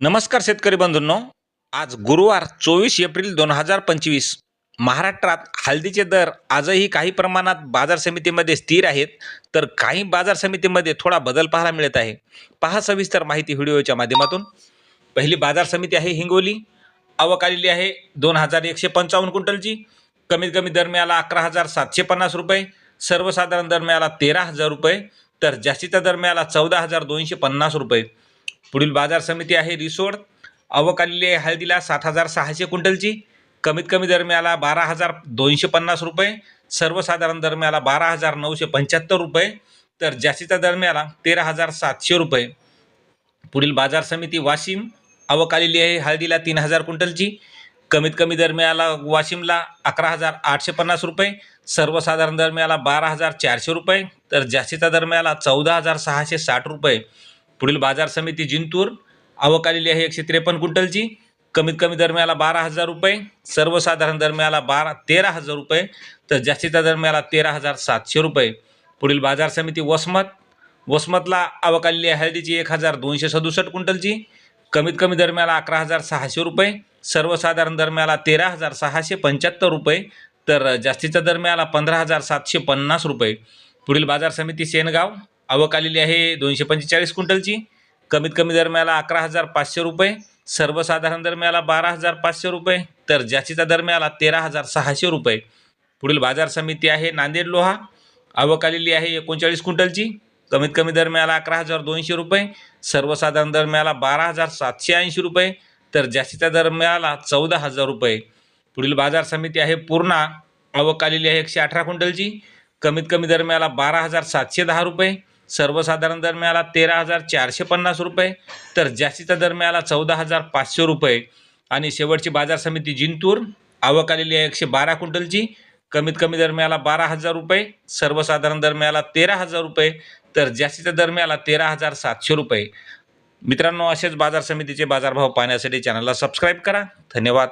नमस्कार शेतकरी बंधूंनो. आज गुरुवार चोवीस एप्रिल दोन हजार पंचवीस. महाराष्ट्रात हळदीचे दर आजही काही प्रमाणात बाजार समितीमध्ये स्थिर आहेत. तर काही बाजार समितीमध्ये थोडा बदल पाहायला मिळत आहे. पहा सविस्तर माहिती व्हिडिओच्या माध्यमातून. पहिली बाजार समिती आहे हिंगोली. आवक आलेली आहे दोन हजार एकशे पंचावन्न क्विंटलची. कमीत कमी दर मिळाला अकरा हजार सातशे पन्नास रुपये. सर्वसाधारण दर मिळाला तेरा हजार रुपये. तर जास्तीचा दर मिळाला चौदा हजार दोनशे पन्नास रुपये. पुढील बाजार समिती आहे रिसोड. आवक आलेली आहे हळदीला सात हजार सहाशे क्विंटलची. कमीत कमी दर मिळाला बारा हजार दोनशे पन्नास रुपये. सर्वसाधारण दर मिळाला बारा हजार नऊशे पंच्याहत्तर रुपये. तर जास्तीचा दर मिळाला तेरा हजार सातशे रुपये. पुढील बाजार समिती वाशिम. आवक आलेली आहे हळदीला तीन हजार क्विंटलची. कमीत कमी दर मिळाला वाशिमला अकरा हजार आठशे पन्नास रुपये. सर्वसाधारण दर मिळाला बारा हजार चारशे रुपये. तर जास्तीचा दर मिळाला चौदा हजार सहाशे साठ रुपये. पुढील बाजार समिती जिंतूर आवक आलेली आहे एकशे त्रेपन्न क्विंटलची. कमीत कमी दरम्याला बारा हजार रुपये सर्वसाधारण दरम्याला बारा तेरा हजार रुपये तर जास्तीचा दरम्याला तेरा हजार सातशे रुपये. पुढील बाजार समिती वसमत वसमतला आवक आलेली आहे हळदीची एक हजार दोनशे सदुसष्ट क्विंटलची. कमीत कमी दरम्याला अकरा हजार सहाशे रुपये सर्वसाधारण दरम्याला तेरा हजार सहाशे पंच्याहत्तर रुपये तर जास्तीच्या दरम्याला पंधरा हजार सातशे पन्नास रुपये. पुढील बाजार समिती सेनगाव आवक आलेली आहे दोनशे पंचेचाळीस क्विंटलची. कमीत कमी दर मिळाला अकरा हजार पाचशे रुपये. सर्वसाधारण दर मिळाला बारा हजार पाचशे रुपये. तर जास्तीचा दर मिळाला तेरा हजार सहाशे रुपये. पुढील बाजार समिती आहे नांदेड लोहा. आवक आलेली आहे एकोणचाळीस क्विंटलची. कमीत कमी दर मिळाला अकरा हजार दोनशे रुपये. सर्वसाधारण दर मिळाला बारा हजार सातशे ऐंशी रुपये. तर जास्तीचा दर मिळाला चौदा हजार रुपये. पुढील बाजार समिती आहे पूर्णा. आवक आलेली आहे एकशे अठरा क्विंटलची. कमीत कमी दर मिळाला बारा हजार सातशे दहा रुपये. सर्वसाधारण दर मिळाला तेरा हजार चारशे पन्नास रुपये तर जास्तीचा दर मिळाला चौदा हजार पाचशे रुपये. आणि शेवटची बाजार समिती जिंतूर आवक आलेली आहे एकशे बारा क्विंटलची. कमीत कमी दर मिळाला बारा हजार रुपये सर्वसाधारण दर मिळाला तेरा हजार रुपये तर जास्तीचा दर मिळाला तेरा हजार सातशे रुपये. मित्रांनो असेच बाजार समितीचे बाजारभाव पाहण्यासाठी चॅनलला सबस्क्राईब करा. धन्यवाद.